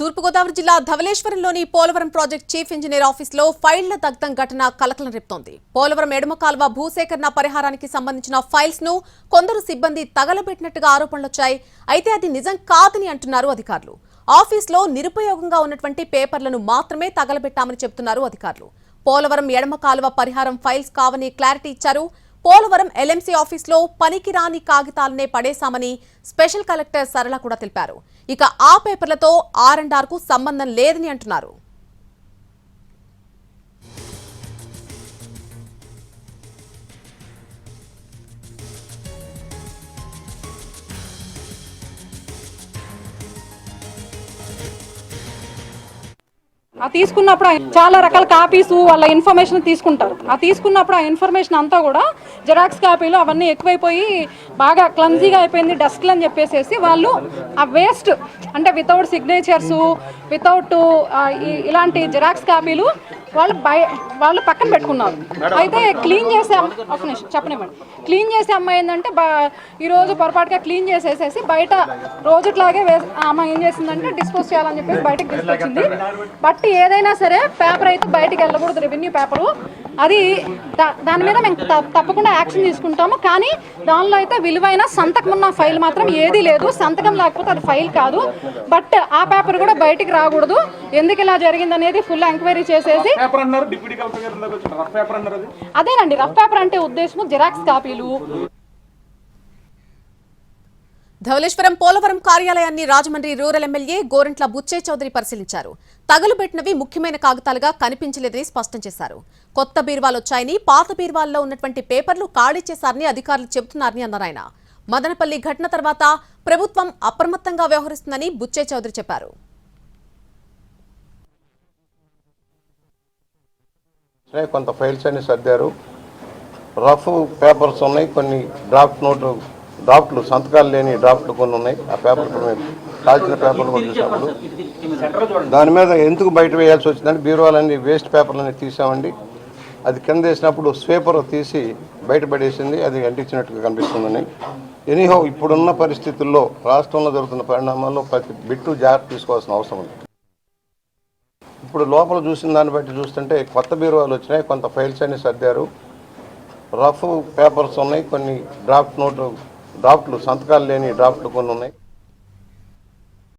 తూర్పుగోదావరి జిల్లా ధవలేశ్వరంలోని Polavaram project chief engineer ఆఫీస్లో ఫైళ్ళ దగ్ధం ఘటన కలకలం రేపుతోంది. పోలవరం ఎడమ కాల్వ భూసేకరణ పరిహారానికి సంబంధించిన ఫైల్స్ను కొందరు సిబ్బంది తగలబెట్టినట్టుగా ఆరోపణలొచ్చాయి అయితే అది నిజం కాదని అంటున్నారు అధికారులు. ఆఫీస్లో నిరుపయోగంగా ఉన్నటువంటి పేపర్లను మాత్రమే తగలబెట్టామని చెబుతున్నారు అధికారులు. పోలవరం ఎడమ కాలువ పరిహారం ఫైల్స్ కావని క్లారిటీ ఇచ్చారు. పోలవరం ఎల్ఎంసీ ఆఫీస్లో పనికిరాని కాగితాలనే పడేశామని స్పెషల్ కలెక్టర్ సరళ కూడా తెలిపారు. ఇక ఆ పేపర్లతో ఆర్ అండ్ ఆర్కు సంబంధం లేదని అంటున్నారు. ఆ తీసుకున్నప్పుడు ఆ చాలా రకాల కాపీస్ వాళ్ళ ఇన్ఫర్మేషన్ తీసుకుంటారు. ఆ తీసుకున్నప్పుడు ఆ ఇన్ఫర్మేషన్ అంతా కూడా జెరాక్స్ కాపీలు అవన్నీ ఎక్కువైపోయి బాగా క్లమ్జీగా అయిపోయింది డస్క్లు అని చెప్పేసేసి వాళ్ళు ఆ వేస్ట్ అంటే వితౌట్ సిగ్నేచర్స్ వితౌట్ ఇలాంటి జెరాక్స్ కాపీలు వాళ్ళు బయ వాళ్ళు పక్కన పెట్టుకున్నారు. అయితే క్లీన్ చేసే ఒక నిమిషం చెప్పనివ్వండి. క్లీన్ చేసే అమ్మాయి ఏంటంటే బా ఈరోజు పొరపాటుగా క్లీన్ చేసేసేసి బయట రోజుట్లాగే అమ్మాయి ఏం చేసిందంటే డిస్పోజ్ చేయాలని చెప్పేసి బయటకు తీసుకొచ్చింది. బట్ ఏదైనా సరే పేపర్ అయితే బయటకు వెళ్ళకూడదు రెవెన్యూ పేపరు. అది దాని మీద మేము తప్పకుండా యాక్షన్ తీసుకుంటాము. కానీ దానిలో అయితే విలువైన సంతకం ఉన్న ఫైల్ మాత్రం ఏదీ లేదు. సంతకం లేకపోతే అది ఫైల్ కాదు. బట్ ఆ పేపర్ కూడా బయటికి రాకూడదు. ఎందుకు ఇలా జరిగింది అనేది ఫుల్ ఎంక్వైరీ చేసేసి అదేనండి. రఫ్ పేపర్ అంటే ఉద్దేశం జిరాక్స్ కాపీలు. ధవలేశ్వరం పోలవరం కార్యాలయాన్ని రాజమండ్రి రూరల్ ఎమ్మెల్యే గోరంట్ల బుచ్చే చౌదరి పరిశీలించారు. తగులుబెట్టినవి ముఖ్యమైన కాగితాలుగా కనిపించలేదని స్పష్టం చేశారు. కొత్త బీర్వాలొచ్చాయని పాత బీర్వాల్లో ఉన్నటువంటి పేపర్లు ఖాళీ చేశారని అధికారులు చెబుతున్నారని అన్నారు ఆయన. మదనపల్లి ఘటన తర్వాత ప్రభుత్వం అప్రమత్తంగా వ్యవహరిస్తుందని బుచ్చే చౌదరి చెప్పారు. కొంత ఫైల్స్ అన్ని సర్దారు. రఫ్ పేపర్స్ ఉన్నాయి కొన్ని డ్రాఫ్ట్ నోటు డ్రాఫ్ట్లు సంతకాలు లేని డ్రాఫ్ట్లు కొన్ని ఉన్నాయి. ఆ పేపర్ కూడా మేము కాల్చిన పేపర్లు కూడా చూసినప్పుడు దాని మీద ఎందుకు బయట వేయాల్సి వచ్చిందంటే బీరువాలన్నీ వేస్ట్ పేపర్లన్నీ తీసామండి. అది కింద వేసినప్పుడు స్వేపర్ తీసి బయటపడేసింది అది అంటించినట్టుగా కనిపిస్తుందని. ఎనీహో ఇప్పుడున్న పరిస్థితుల్లో రాష్ట్రంలో జరుగుతున్న పరిణామాల్లో ప్రతి బిట్టు జాగ్రత్త తీసుకోవాల్సిన అవసరం ఉంది. ఇప్పుడు లోపల చూసిన దాన్ని బట్టి చూస్తుంటే కొత్త బీరువాలు వచ్చినాయి. కొంత ఫైల్స్ అన్ని సర్దారు. రఫ్ పేపర్స్ ఉన్నాయి. కొన్ని డ్రాఫ్ట్ నోటు డ్రాఫ్ట్లు సంతకాలు లేని డ్రాఫ్ట్లు కొన్ని ఉన్నాయి.